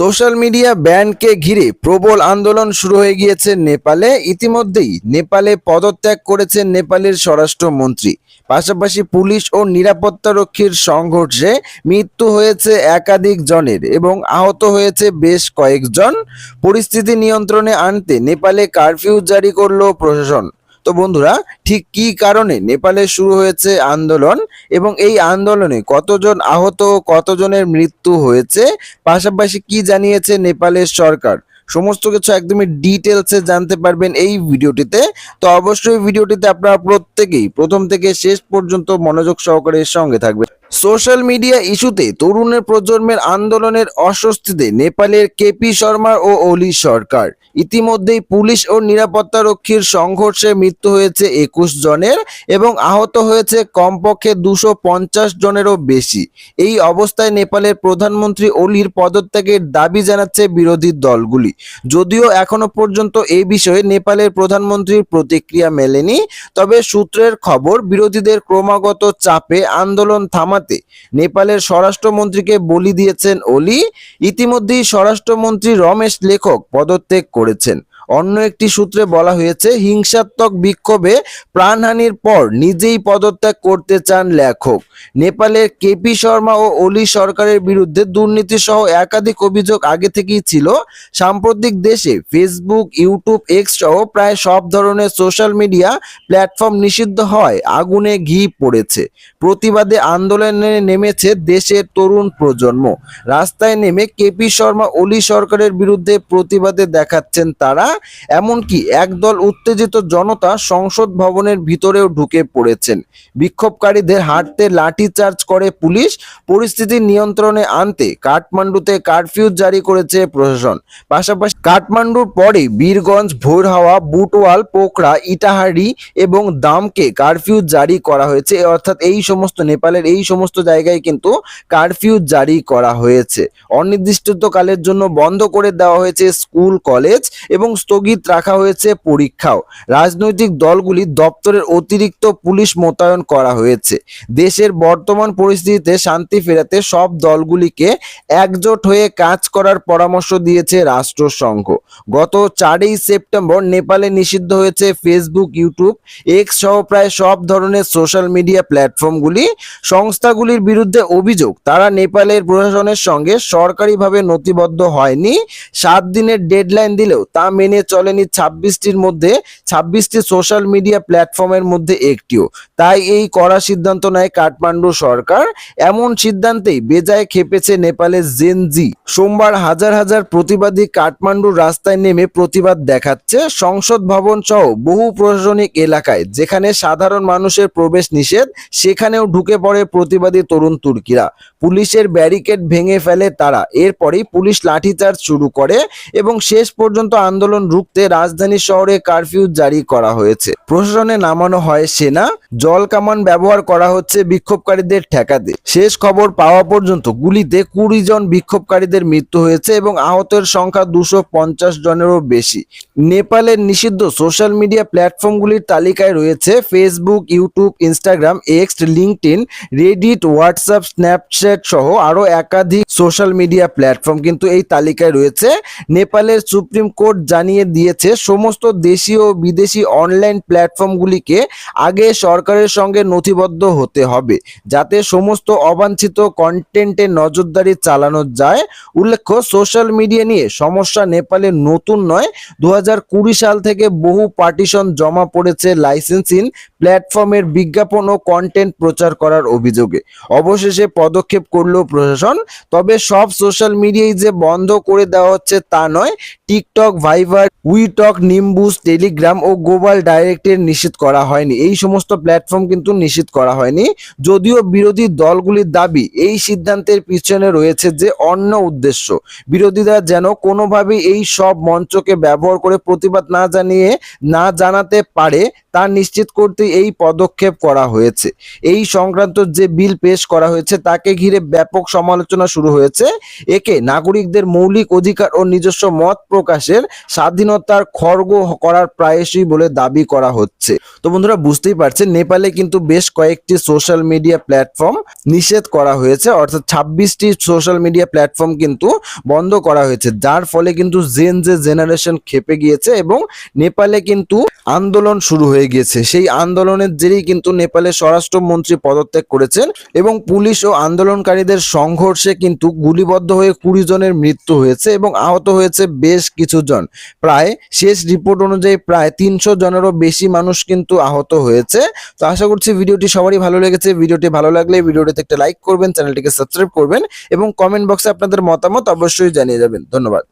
Social media ব্যানকে ঘিরে প্রবল আন্দোলন শুরু হয়ে গিয়েছে নেপালে। ইতিমধ্যেই নেপালে পদত্যাগ করেছেন নেপালের স্বরাষ্ট্রমন্ত্রী। পাশাপাশি পুলিশ ও নিরাপত্তারক্ষীর সংঘর্ষে মৃত্যু হয়েছে একাধিক জনের এবং আহত হয়েছে বেশ কয়েকজন। পরিস্থিতি নিয়ন্ত্রণে আনতে নেপালে কারফিউ জারি করল প্রশাসন। তো বন্ধুরা, ঠিক কি কারণে নেপালে শুরু হয়েছে আন্দোলন এবং এই আন্দোলনে কতজন আহত, কতজনের মৃত্যু হয়েছে? পাশাপাশি কি জানিয়েছে নেপালের সরকার? সমস্ত কিছু একদমই ডিটেলসে জানতে পারবেন এই ভিডিওটিতে। তো অবশ্যই ভিডিওটিতে আপনারা প্রত্যেকেই, প্রথম থেকে শেষ পর্যন্ত মনোযোগ সহকারে সঙ্গে থাকবেন। সোশ্যাল মিডিয়া ইস্যুতে তরুণের প্রজন্মের আন্দোলনের অস্বস্তিতে নেপালের কেপি শর্মা ও অলি সরকার। ইতিমধ্যেই পুলিশ ও নিরাপত্তারক্ষীর সংঘর্ষে মৃত্যু হয়েছে একুশ জনের এবং আহত হয়েছে কমপক্ষে দুশো পঞ্চাশ জনেরও বেশি। এই অবস্থায় নেপালের প্রধানমন্ত্রী অলির পদত্যাগের দাবি জানাচ্ছে বিরোধী দলগুলি। যদিও এখনও পর্যন্ত এই বিষয়ে নেপালের প্রধানমন্ত্রীর প্রতিক্রিয়া মেলেনি, তবে সূত্রের খবর বিরোধীদের ক্রমাগত চাপে আন্দোলন থামাতে নেপালের স্বরাষ্ট্রমন্ত্রীকে বলি দিয়েছেন অলি। ইতিমধ্যেই স্বরাষ্ট্রমন্ত্রী রমেশ লেখক পদত্যাগ করেছেন। অন্য একটি সূত্রে বলা হয়েছে, হিংসাত্মক বিক্ষোভে প্রাণহানির পর নিজেই পদত্যাগ করতে চান লেখক। নেপালের কেপি শর্মা ও অলি সরকারের বিরুদ্ধে দুর্নীতি সহ একাধিক অভিযোগ আগে থেকেই ছিল। সাম্প্রতিক দেশে ফেসবুক, ইউটিউব এক্স সহ প্রায় সব ধরনের সোশ্যাল মিডিয়া প্ল্যাটফর্ম নিষিদ্ধ হয় আগুনে ঘি পড়েছে। প্রতিবাদে আন্দোলনে নেমেছে দেশের তরুণ প্রজন্ম। রাস্তায় নেমে কেপি শর্মা, অলি সরকারের বিরুদ্ধে প্রতিবাদে দেখাচ্ছেন তারা। এমনকি একদল উত্তেজিত জনতা সংসদ ভবনের ভিতরেও ঢুকে পড়েছেন। বিক্ষোভকারীদের হাঁটতে লাঠি চার্জ করে পুলিশ, পরিস্থিতি নিয়ন্ত্রণে আনতে কাঠমান্ডুতে কারফিউ জারি করেছে প্রশাসন। পাশাপাশি কাঠমান্ডুর পরে বীরগঞ্জ, ভোরহাওয়া, বুটওয়াল, পোখরা, ইটাহারি এবং দামকে কারফিউ জারি করা হয়েছে। অর্থাৎ এই সমস্ত নেপালের এই সমস্ত জায়গায় কিন্তু কারফিউ জারি করা হয়েছে। অনির্দিষ্টকালের জন্য বন্ধ করে দেওয়া হয়েছে স্কুল, কলেজ এবং স্থগিত রাখা হয়েছে পরীক্ষাও। রাজনৈতিক দলগুলি দপ্তরের অতিরিক্ত পুলিশ মোতায়েন করা হয়েছে। দেশের বর্তমান পরিস্থিতিতে শান্তি ফেরাতে সব দলগুলিকে একজোট হয়ে কাজ করার পরামর্শ দিয়েছে রাষ্ট্রসংঘ। গত চারই সেপ্টেম্বর নেপালে নিষিদ্ধ হয়েছে ফেসবুক, ইউটিউব এক্স সহ প্রায় সব ধরনের সোশ্যাল মিডিয়া প্ল্যাটফর্মগুলি। সংস্থাগুলির বিরুদ্ধে অভিযোগ, তারা নেপালের প্রশাসনের সঙ্গে সরকারিভাবে নথিবদ্ধ হয়নি। সাত দিনের ডেডলাইন দিলেও তা মেনে চলেনি ছাব্বিশটির মধ্যে, ছাব্বিশটি সোশ্যাল মিডিয়া প্ল্যাটফর্মের মধ্যে একটিও। তাই এই কড়া সিদ্ধান্ত নেয় কাঠমান্ডু সরকার। এমন সিদ্ধান্তেই বেজায় খেপেছে নেপালের জেনজি সোমবার হাজার হাজার প্রতিবাদী কাঠমান্ডুর রাস্তায় নেমে প্রতিবাদ দেখাচ্ছে সংসদ ভবন সহ বহু প্রশাসনিক এলাকায়, যেখানে সাধারণ মানুষের প্রবেশ নিষেধ, সেখানেও ঢুকে পড়ে প্রতিবাদী তরুণ তুর্কিরা। পুলিশের ব্যারিকেড ভেঙে ফেলে তারা, এরপরেই পুলিশ লাঠিচার্জ শুরু করে এবং শেষ পর্যন্ত আন্দোলন রুখতে রাজধানী শহরে কারফিউ জারি করা হয়েছে। প্রশাসনে নামানো হয় সেনা, জল কামান ব্যবহার করা হচ্ছে বিক্ষোভকারীদের ঠেকাতে। শেষ খবর পাওয়া পর্যন্ত গুলিতে কুড়ি জন বিক্ষোভকারীদের মৃত্যু হয়েছে এবং আহতের সংখ্যা দুশো পঞ্চাশ জনেরও বেশি। নেপালের নিষিদ্ধ সোশ্যাল মিডিয়া প্ল্যাটফর্মগুলির তালিকায় রয়েছে Facebook, YouTube, Instagram, X, LinkedIn, Reddit, WhatsApp, Snapchat সহ আরও একাধিক সোশ্যাল মিডিয়া প্ল্যাটফর্ম। কিন্তু এই তালিকায় রয়েছে, নেপালের সুপ্রিম কোর্ট জানিয়ে দিয়েছে, সমস্ত দেশীয় ও বিদেশি অনলাইন প্ল্যাটফর্মগুলিকে আগে সরকারের সঙ্গে নথিবদ্ধ হতে হবে, যাতে সমস্ত অবাঞ্ছিত কন্টেন্টে নজরদারি চালানো যায়। উল্লেখ্য, সোশ্যাল মিডিয়া নিয়ে সমস্যা নেপালে নতুন নয়। দু সাল থেকে বহু পার্টিশন জমা পড়েছে লাইসেন্সিং প্ল্যাটফর্মের বিজ্ঞাপন ও কন্টেন্ট প্রচার করার অভিযোগে। অবশেষে পদক্ষেপ করল প্রশাসন। তবে সব সোশ্যাল মিডিয়ায় যে বন্ধ করে দেওয়া হচ্ছে তা নয়। টিকটক, ভাইবার, উইটক নিম্বুস টেলিগ্রাম ও গ্লোবাল ডাইরেক্টের নিষিদ্ধ করা হয়নি। এই সমস্ত প্ল্যাটফর্ম কিন্তু নিষিদ্ধ করা হয়নি। যদিও বিরোধী দলগুলির দাবি, এই সিদ্ধান্তের পিছনে রয়েছে যে অন্য উদ্দেশ্য। বিরোধীরা যেন কোনোভাবেই এই সব মঞ্চকে ব্যবহার করে প্রতিবাদ না জানিয়ে না জানাতে পারে তা নিশ্চিত করতে এই পদক্ষেপ করা হয়েছে। এই সংক্রান্ত যে বিল পেশ করা হয়েছে, তাকে ঘিরে ব্যাপক সমালোচনা শুরু হয়েছে। একে নাগরিকদের মৌলিক অধিকার ও নিজস্ব মত প্রকাশের স্বাধীনতার খর্গ করার প্রায়শই বলে দাবি করা হচ্ছে। তো বন্ধুরা, বুঝতেই পারছেন, নেপালে কিন্তু বেশ কয়েকটি সোশ্যাল মিডিয়া প্ল্যাটফর্ম নিষেধ করা হয়েছে। অর্থাৎ ছাব্বিশটি সোশ্যাল মিডিয়া প্ল্যাটফর্ম কিন্তু বন্ধ করা হয়েছে, যার ফলে কিন্তু জেন জেনারেশন খেপে গিয়েছে এবং নেপালে কিন্তু আন্দোলন শুরু হয়ে গিয়েছে। সেই আন্দোলনের জেরেই কিন্তু নেপালের স্বরাষ্ট্রমন্ত্রী পদত্যাগ করেছেন এবং পুলিশ ও আন্দোলনকারীদের সংঘর্ষে কিন্তু গুলিবদ্ধ হয়ে কুড়ি জনের মৃত্যু হয়েছে এবং আহত হয়েছে বেশ কিছু জন। প্রায় শেষ রিপোর্ট অনুযায়ী প্রায় তিনশো জনেরও বেশি মানুষ কিন্তু আহত হয়েছে। তো আশা করছি ভিডিওটি সবারই ভালো লেগেছে। ভিডিওটি ভালো লাগলে ভিডিওটিতে একটা লাইক করবেন, চ্যানেলটিকে সাবস্ক্রাইব করবেন এবং কমেন্ট বক্সে আপনাদের মতামত অবশ্যই জানিয়ে যাবেন। ধন্যবাদ।